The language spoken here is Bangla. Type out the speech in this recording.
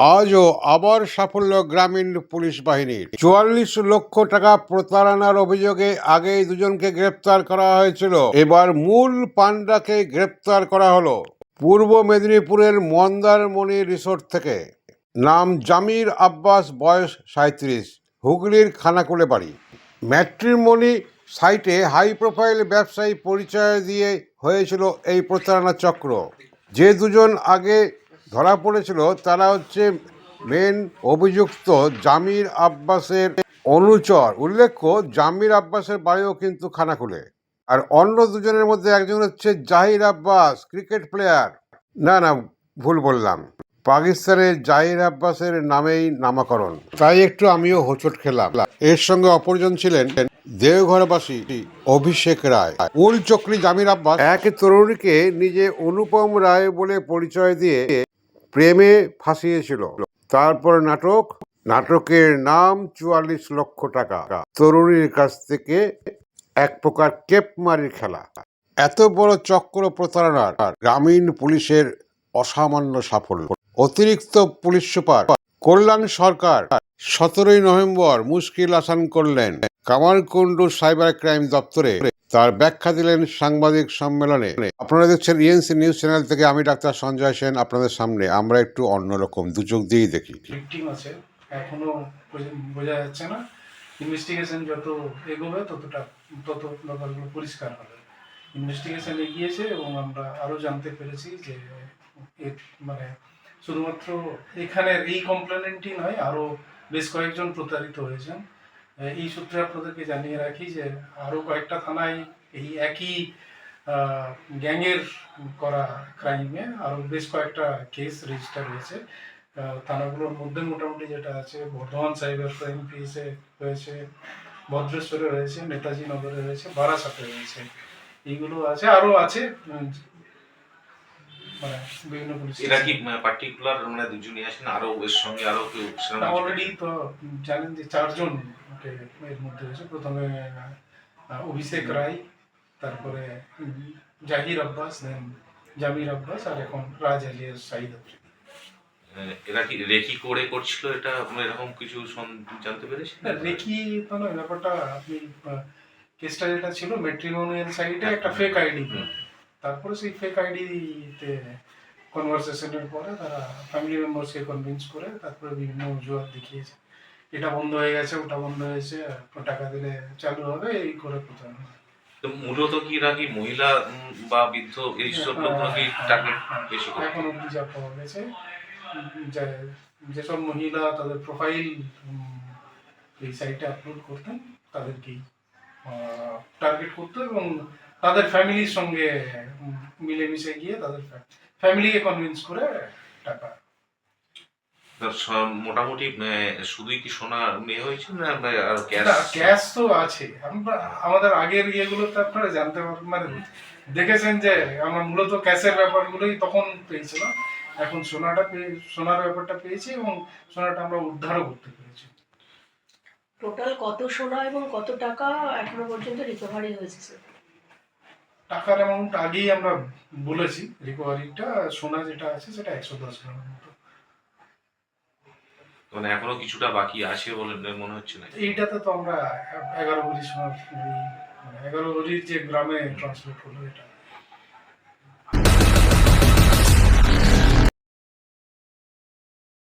আজও আবার সাফল্য গ্রামীণ পুলিশ বাহিনীর। চুয়াল্লিশ লক্ষ টাকা প্রতারণার অভিযোগে আগেই দুজনকে গ্রেপ্তার করা হয়েছিল। এবার মূল পান্ডাকে গ্রেপ্তার করা হলো। পূর্ব মেদিনীপুরের মন্দারমণি রিসোর্ট থেকে। নাম জামির আব্বাস, বয়স সাঁত্রিশ হুগলির খানাকুলে বাড়ি। ম্যাট্রিমনি সাইটে হাই প্রোফাইল ব্যবসায়ী পরিচয় দিয়ে হয়েছিল এই প্রতারণা চক্র। যে দুজন আগে ধরা পড়েছিল, তারা হচ্ছে মেন অভিযুক্ত জামির আব্বাসের অনুচর। উল্লেখ্য, জামির আব্বাসের বাড়িও কিন্তু খানাকুলে আর অন্য দুজনের মধ্যে একজন হচ্ছে জাহির আব্বাস, ক্রিকেট প্লেয়ার না না, ভুল বললাম। পাকিস্তানের জাহির আব্বাসের নামেই নামাকরণ। তাই একটু আমিও হোঁচট খেলাম। এর সঙ্গে অপরজন ছিলেন দেওঘরবাসী অভিষেক রায়। উল চক্রী জামির আব্বাস, এক তরুণীকে নিজে অনুপম রায় বলে পরিচয় দিয়ে প্রেমে ফাঁসিয়েছিল। তারপর নাটক, নাটকের নাম চুয়াল্লিশ লক্ষ টাকা। তরুণীর কাছ থেকে এক প্রকার কেপমারির খেলা। এত বড় চক্র প্রতারণার গ্রামীণ পুলিশের অসামান্য সাফল্য। অতিরিক্ত পুলিশ সুপার কল্যাণ সরকার সতেরোই নভেম্বর মুশকিল আসান করলেন কামারকুণ্ডু সাইবার ক্রাইম দপ্তরে। তার ব্যাখ্যা দিলেন সাংবাদিক সম্মেলনে। আপনারা দেখছেন ইএনসি নিউজ চ্যানেল থেকে আমি ডাক্তার সঞ্জয় সেন আপনাদের সামনে। আমরা একটু অন্যরকম দু চোখ দিয়েই দেখি। ভিকটিম আছে। এখনও বোঝা- যাচ্ছে না। ইনভেস্টিগেশন যত এগোবে, ততটা, তত ব্যাপারগুলো পরিষ্কার হবে। ইনভেস্টিগেশন এগিয়েছে এবং আমরা আরও জানতে পেরেছি যে মানে শুধুমাত্র এখানের এই কমপ্লেনেন্টই নয়, আরও বেশ কয়েকজন প্রতারিত হয়েছেন। এই সূত্রে আপনাদেরকে জানিয়ে রাখি যে আরও কয়েকটা থানায় এই একই গ্যাংয়ের করা ক্রাইমে আরও বেশ কয়েকটা কেস রেজিস্টার হয়েছে। থানাগুলোর মধ্যে মোটামুটি যেটা আছে বর্ধমান সাইবার ক্রাইম পিএসে রয়েছে ভদ্রেশ্বরে রয়েছে নেতাজি নগরে রয়েছে বারাসাতে রয়েছে এইগুলো আছে আরও আছে মানে বিভিন্ন পুলিশ এরা কি পার্টিকুলার মানে দুজনই আছেন আরও এর সঙ্গে আরও কেউ অলরেডি তো জানেন যে চারজন এর মধ্যে রয়েছে প্রথমে অভিষেক রায় তারপরে জাহির আব্বাস দেন জামির আব্বাস আর এখন রাজ আলিয়ার সাইদ আফ্রিদি। এরা কি রেকি করে করছিল এটা? এরকম কিছু জানতে পেরেছেন না, রেখি তো নয় ব্যাপারটা আপনি কেসটা যেটা ছিল মেট্রিমোনিয়াল সাইটে একটা ফেক আইডি হুম। তারপরে সেই ফেক আইডিতে কনভারসেশনের পরে তারা ফ্যামিলি মেম্বার্সকে কনভিন্স করে তারপরে বিভিন্ন অজুহাত দেখিয়েছে। এটা বন্ধ হয়ে গেছে ওটা বন্ধ হয়েছে টাকা দিলে চালু হবে এই করে প্রতারণা। তো মূলত কি এরা কি মহিলা বা বৃদ্ধ এই সব লোকগুলো কি টার্গেট বেশি করে? এখন অব্দি যা পাওয়া গেছে যেসব মহিলা তাদের প্রোফাইল এই সাইটে আপলোড করতেন তাদেরকেই টার্গেট করতো এবং তাদের ফ্যামিলির সঙ্গে মিলেমিশে গিয়ে তাদের ফ্যামিলিকে কনভিন্স করে টাকা মোটামুটি শুধুই কি সোনা মেয়ে হয়েছে না আর ক্যাশ ক্যাশ তো আছে। আমরা আমাদের আগের ইয়েগুলোতে আপনারা জানতে পারবেন মানে দেখেছেন যে আমরা মূলত ক্যাশের ব্যাপারগুলোই তখন পেয়েছিলাম। এখন সোনাটা পেয়ে সোনার ব্যাপারটা পেয়েছি এবং সোনাটা আমরা উদ্ধারও করতে পেরেছি। টোটাল কত সোনা এবং কত টাকা এখনও পর্যন্ত রিকভারি হয়েছে স্যার টাকার অ্যামাউন্ট আগেই আমরা বলেছি রিকভারিটা সোনা যেটা আছে সেটা একশো দশ গ্রামের মতো। মানে এখনও কিছুটা বাকি আছে বলে মনে হচ্ছে না এইটাতে তো আমরা এগারো ভরি সময় মানে এগারো বলির যে গ্রামে ট্রান্সলেট হলো এটা।